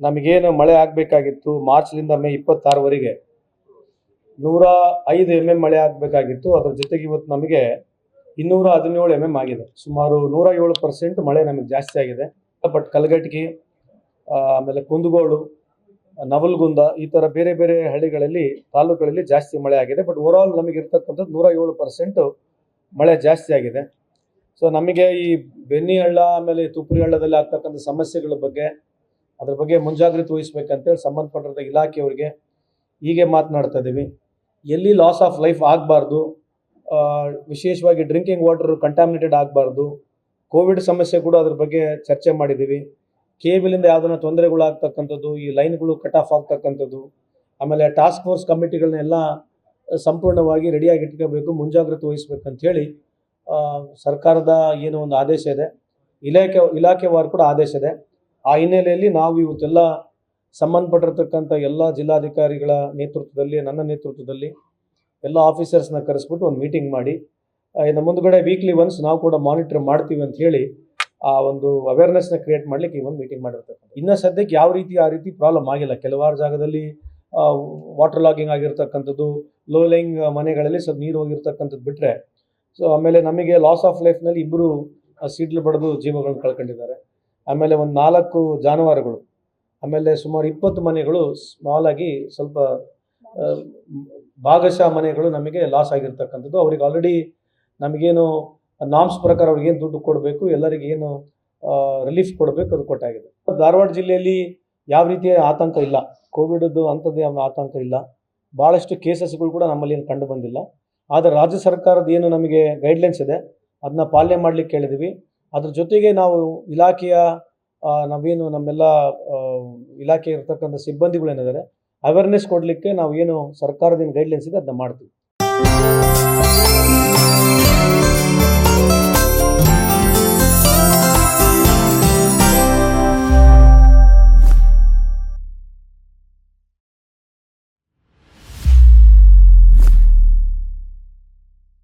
ನಮಗೇನು ಮಳೆ ಆಗಬೇಕಾಗಿತ್ತು? ಮಾರ್ಚ್ಲಿಂದ ಮೇ ಇಪ್ಪತ್ತಾರವರೆಗೆ ನೂರ ಐದು ಎಂ ಎಂ ಮಳೆ ಆಗಬೇಕಾಗಿತ್ತು. ಅದ್ರ ಜೊತೆಗೆ ಇವತ್ತು ನಮಗೆ ಇನ್ನೂರ ಹದಿನೇಳು ಎಂ ಎಂ ಆಗಿದೆ. ಸುಮಾರು ನೂರ ಏಳು ಪರ್ಸೆಂಟ್ ಮಳೆ ನಮಗೆ ಜಾಸ್ತಿ ಆಗಿದೆ. ಬಟ್ ಕಲಗಟ್ಗಿ ಆಮೇಲೆ ಕುಂದಗೋಳು ನವಲ್ಗುಂದ ಈ ಥರ ಬೇರೆ ಬೇರೆ ಹಳ್ಳಿಗಳಲ್ಲಿ, ತಾಲೂಕುಗಳಲ್ಲಿ ಜಾಸ್ತಿ ಮಳೆ ಆಗಿದೆ. ಬಟ್ ಓವರಾಲ್ ನಮಗೆ ಇರ್ತಕ್ಕಂಥದ್ದು ನೂರ ಏಳು ಪರ್ಸೆಂಟು ಮಳೆ ಜಾಸ್ತಿ ಆಗಿದೆ. ಸೊ ನಮಗೆ ಈ ಬೆನ್ನಿ ಹಳ್ಳ ಆಮೇಲೆ ತುಪ್ಪರಿ ಹಳ್ಳದಲ್ಲಿ ಆಗ್ತಕ್ಕಂಥ ಸಮಸ್ಯೆಗಳ ಬಗ್ಗೆ ಅದ್ರ ಬಗ್ಗೆ ಮುಂಜಾಗ್ರತೆ ವಹಿಸ್ಬೇಕಂತೇಳಿ ಸಂಬಂಧಪಟ್ಟಿರೋ ಇಲಾಖೆಯವರಿಗೆ ಹೀಗೆ ಮಾತನಾಡ್ತಾ ಇದ್ದೀವಿ. ಎಲ್ಲಿ ಲಾಸ್ ಆಫ್ ಲೈಫ್ ಆಗಬಾರ್ದು ವಿಶೇಷವಾಗಿ ಡ್ರಿಂಕಿಂಗ್ ವಾಟರ್ ಕಂಟಾಮಿನೇಟೆಡ್ ಆಗಬಾರ್ದು ಕೋವಿಡ್ ಸಮಸ್ಯೆ ಕೂಡ ಅದ್ರ ಬಗ್ಗೆ ಚರ್ಚೆ ಮಾಡಿದ್ದೀವಿ. ಕೇಬಲಿಂದ ಯಾವ್ದನ್ನ ತೊಂದರೆಗಳು ಆಗ್ತಕ್ಕಂಥದ್ದು ಈ ಲೈನ್ಗಳು ಕಟ್ ಆಫ್ ಆಗ್ತಕ್ಕಂಥದ್ದು, ಆಮೇಲೆ ಟಾಸ್ಕ್ ಫೋರ್ಸ್ ಕಮಿಟಿಗಳನ್ನೆಲ್ಲ ಸಂಪೂರ್ಣವಾಗಿ ರೆಡಿಯಾಗಿ ಇಟ್ಕೋಬೇಕು, ಮುಂಜಾಗ್ರತೆ ವಹಿಸ್ಬೇಕಂತ ಹೇಳಿ ಸರ್ಕಾರದ ಏನು ಒಂದು ಆದೇಶ ಇದೆ. ಇಲಾಖೆ ಇಲಾಖೆವಾರು ಕೂಡ ಆದೇಶ ಇದೆ. ಆ ಹಿನ್ನೆಲೆಯಲ್ಲಿ ನಾವು ಇವತ್ತೆಲ್ಲ ಸಂಬಂಧಪಟ್ಟಿರ್ತಕ್ಕಂಥ ಎಲ್ಲ ಜಿಲ್ಲಾಧಿಕಾರಿಗಳ ನೇತೃತ್ವದಲ್ಲಿ, ನನ್ನ ನೇತೃತ್ವದಲ್ಲಿ ಎಲ್ಲ ಆಫೀಸರ್ಸ್ನ ಕರೆಸ್ಬಿಟ್ಟು ಒಂದು ಮೀಟಿಂಗ್ ಮಾಡಿ ಇನ್ನು ಮುಂದ್ಗಡೆ ವೀಕ್ಲಿ ಒನ್ಸ್ ನಾವು ಕೂಡ ಮಾನಿಟರ್ ಮಾಡ್ತೀವಿ ಅಂತ ಹೇಳಿ ಆ ಒಂದು ಅವೇರ್ನೆಸ್ನ ಕ್ರಿಯೇಟ್ ಮಾಡ್ಲಿಕ್ಕೆ ಈ ಒಂದು ಮೀಟಿಂಗ್ ಮಾಡಿರ್ತಕ್ಕಂಥ ಇನ್ನು ಸದ್ಯಕ್ಕೆ ಯಾವ ರೀತಿ ಆ ರೀತಿ ಪ್ರಾಬ್ಲಮ್ ಆಗಿಲ್ಲ. ಕೆಲವಾರು ಜಾಗದಲ್ಲಿ ವಾಟರ್ ಲಾಗಿಂಗ್ ಆಗಿರ್ತಕ್ಕಂಥದ್ದು ಲೋ ಲೈಂಗ್ ಮನೆಗಳಲ್ಲಿ ಸ್ವಲ್ಪ ನೀರು ಹೋಗಿರ್ತಕ್ಕಂಥದ್ದು ಬಿಟ್ಟರೆ ಸೊ ಆಮೇಲೆ ನಮಗೆ ಲಾಸ್ ಆಫ್ ಲೈಫ್ನಲ್ಲಿ ಇಬ್ಬರು ಸಿಡ್ಲು ಬಡಿದು ಜೀವಗಳನ್ನು ಕಳ್ಕೊಂಡಿದ್ದಾರೆ. ಆಮೇಲೆ ಒಂದು ನಾಲ್ಕು ಜಾನುವಾರುಗಳು, ಆಮೇಲೆ ಸುಮಾರು ಇಪ್ಪತ್ತು ಮನೆಗಳು ಸ್ಮಾಲ್ ಆಗಿ ಸ್ವಲ್ಪ ಭಾಗಶಃ ಮನೆಗಳು ನಮಗೆ ಲಾಸ್ ಆಗಿರ್ತಕ್ಕಂಥದ್ದು. ಅವ್ರಿಗೆ ಆಲ್ರೆಡಿ ನಮಗೇನು ನಾಮ್ಸ್ ಪ್ರಕಾರ ಅವ್ರಿಗೆ ಏನು ದುಡ್ಡು ಕೊಡಬೇಕು, ಎಲ್ಲರಿಗೆ ಏನು ರಿಲೀಫ್ ಕೊಡಬೇಕು ಅದು ಕೊಟ್ಟಾಗಿದೆ. ಧಾರವಾಡ ಜಿಲ್ಲೆಯಲ್ಲಿ ಯಾವ ರೀತಿಯ ಆತಂಕ ಇಲ್ಲ. ಕೋವಿಡ್ದು ಅಂಥದ್ದು ಯಾವ ಆತಂಕ ಇಲ್ಲ. ಭಾಳಷ್ಟು ಕೇಸಸ್ಗಳು ಕೂಡ ನಮ್ಮಲ್ಲಿ ಏನು ಕಂಡು ಬಂದಿಲ್ಲ. ಆದರೆ ರಾಜ್ಯ ಸರ್ಕಾರದ ಏನು ನಮಗೆ ಗೈಡ್ಲೈನ್ಸ್ ಇದೆ ಅದನ್ನ ಪಾಲನೆ ಮಾಡಲಿಕ್ಕೆ ಹೇಳಿದ್ವಿ ಅದ್ರ ಜೊತೆಗೆ ನಾವು ಇಲಾಖೆಯ ನಾವೇನು ನಮ್ಮೆಲ್ಲ ಇಲಾಖೆ ಇರ್ತಕ್ಕಂಥ ಸಿಬ್ಬಂದಿಗಳು ಏನಿದ್ದಾರೆ ಅವೇರ್ನೆಸ್ ಕೊಡಲಿಕ್ಕೆ ನಾವು ಏನು ಸರ್ಕಾರದಿಂದ ಗೈಡ್ಲೈನ್ಸ್ ಇದೆ, ಅದನ್ನ ಮಾಡ್ತೀವಿ.